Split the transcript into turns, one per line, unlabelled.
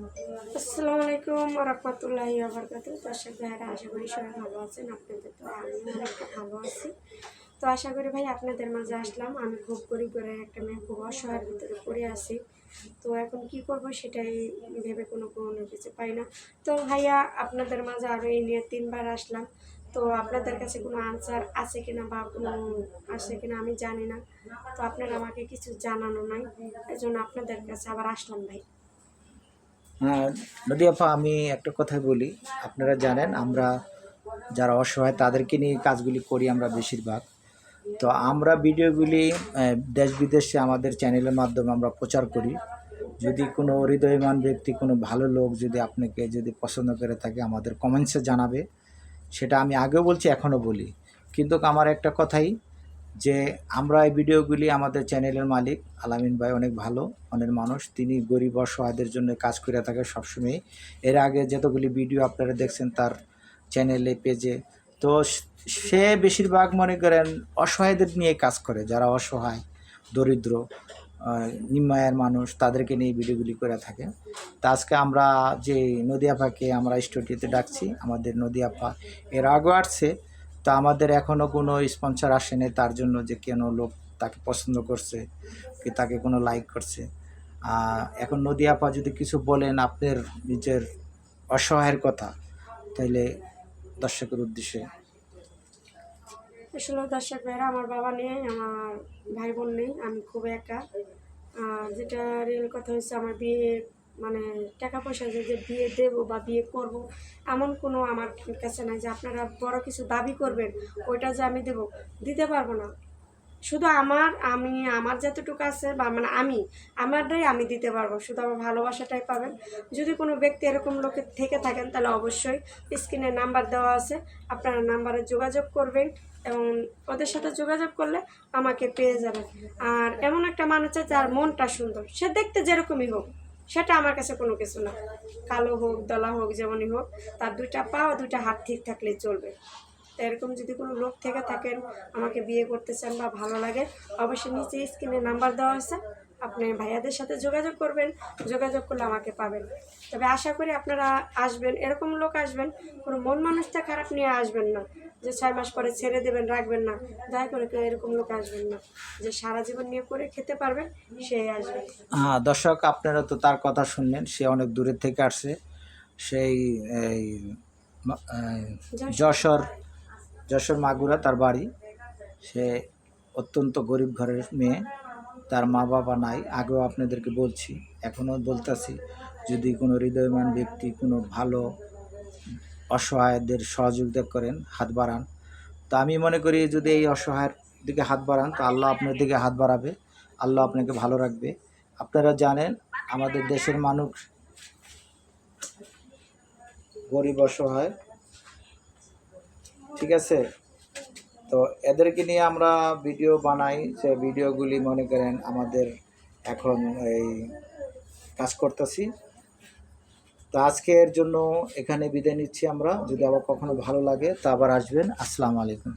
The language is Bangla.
আসসালামু আলাইকুম রহমতুল্লাহি আবরকাত দর্শক ভাইরা আশা করি সবাই ভালো আছেন, আপনাদের তো আমি অনেকটা ভালো আছি। তো আশা করি ভাই আপনাদের মাঝে আসলাম। আমি খুব গরিব করে একটা মেয়ে, খুব অসহায়ের ভিতরে পড়ে আছি। তো এখন কি করব সেটাই ভেবে কোনো কোনো কিছু পাই না। তো ভাইয়া, আপনাদের মাঝে আরও এই নিয়ে তিনবার আসলাম। তো আপনাদের কাছে কোনো আনসার আছে কিনা বা কোনো আছে কিনা আমি জানি না। তো আপনারা আমাকে কিছু জানানো নাই এই জন্য আপনাদের কাছে আবার আসলাম ভাই।
নদী আপা, আমি একটা কথাই বলি। আপনারা জানেন, আমরা যারা অসহায়, তাদেরকে নিয়ে কাজগুলি করি আমরা বেশিরভাগ। তো আমরা ভিডিওগুলি দেশ বিদেশে আমাদের চ্যানেলের মাধ্যমে আমরা প্রচার করি। যদি কোনো হৃদয়মান ব্যক্তি, কোনো ভালো লোক যদি আপনাকে যদি পছন্দ করে থাকে, আমাদের কমেন্টসে জানাবে। সেটা আমি আগেও বলছি, এখনও বলি। কিন্তু আমার একটা কথাই যে আমরা এই ভিডিওগুলি আমাদের চ্যানেলের মালিক, আলামিন ভাই অনেক ভালো, অনেক মানুষ। তিনি গরিব অসহায়দের জন্য কাজ করে থাকে সবসময় এর আগে যতগুলি ভিডিও আপনারা দেখছেন তার চ্যানেলে পেজে, তো সে বেশিরভাগ মনে করেন অসহায়দের নিয়ে কাজ করে। যারা অসহায়, দরিদ্র নিম্নায়ের মানুষ, তাদেরকে নিয়ে ভিডিওগুলি করে থাকে। তা আজকে আমরা যে নদী আপাকে আমরা স্টুডিওতে ডাকছি, আমাদের নদী আপা এর আগেও আসছে। তা আমাদের এখনও কোনো স্পন্সর আসেনি, তার জন্য যে কেন লোক তাকে পছন্দ করছে, কি তাকে কোনো লাইক করছে। এখন নদী আপা যদি কিছু বলেন আপনার নিজের অসহায়ের কথা তাহলে দর্শকের উদ্দেশ্যে।
আসলে দর্শক ভাইরা, আমার বাবা নেই, আমার ভাই বোন নেই, আমি খুব একা। যেটা রিয়েল কথা হচ্ছে আমার বিয়ে মানে টাকা পয়সা যে যে বিয়ে দেব বা বিয়ে করব, এমন কোনো আমার কাছে নাই যে আপনারা বড় কিছু দাবি করবেন, ওইটা যে আমি দেব, দিতে পারব না। শুধু আমার, আমি, আমার যতটুকু আছে বা মানে আমি, আমারটাই আমি দিতে পারব, শুধু আমার ভালোবাসাটাই পাবেন। যদি কোনো ব্যক্তি এরকম লোকের থেকে থাকেন, তাহলে অবশ্যই স্ক্রিনে নাম্বার দেওয়া আছে, আপনারা নাম্বারে যোগাযোগ করবেন এবং ওদের সাথে যোগাযোগ করলে আমাকে পেয়ে যাবেন। আর এমন একটা মানুষ আছে, যার মনটা সুন্দর, সে দেখতে যেরকমই হোক। সেটা আমার কাছে কোনো কিছু না। কালো হোক, দলা হোক, যেমনই হোক, তার দুইটা পা ও দুইটা হাত ঠিক থাকলেই চলবে। তো এরকম যদি কোনো লোক থেকে থাকেন, আমাকে বিয়ে করতে চান বা ভালো লাগে, অবশ্যই নিচে স্ক্রিনে নাম্বার দেওয়া আছে। আপনি ভাইয়াদের সাথে যোগাযোগ করবেন। যোগাযোগ করলে আমাকে পাবেন। তবে আশা করি আপনারা আসবেন। এরকম লোক আসবেন, কোনো মন মানুষটা খারাপ নিয়ে আসবেন না। যে ছয় মাস পরে ছেড়ে দেবেন রাখবেন না। দয়া করে কেউ এরকম লোক আসবেন না। যে সারা জীবন নিয়ে করে খেতে পারবেন সে আসবে।
হ্যাঁ দর্শক আপনারা তো তার কথা শুনলেন সে অনেক দূরের থেকে আসছে। সেই এই এই যশোর যশোর মাগুরা তার বাড়ি। সে অত্যন্ত গরিব ঘরের মেয়ে। তার মা বাবা নাই। আগেও আপনাদেরকে বলছি এখনও বলতেছি যদি কোনো হৃদয়মান ব্যক্তি কোনো ভালো অসহায়দের সহযোগিতা করেন, হাত বাড়ান। তো আমি মনে করি যদি এই অসহায়ের দিকে হাত বাড়ান, তো আল্লাহ আপনার দিকে হাত বাড়াবে। আল্লাহ আপনাকে ভালো রাখবে। আপনারা জানেন, আমাদের দেশের মানুষ গরিব, অসহায়, ঠিক আছে? তো এদেরকে নিয়ে আমরা ভিডিও বানাই সে ভিডিওগুলি মনে করেন আমাদের এখন এই কাজ করতেছি। তো আজকের জন্য এখানে বিদায় নিচ্ছি আমরা। যদি আবার কখনো ভালো লাগে, তা আবার আসবেন। আসসালামু আলাইকুম।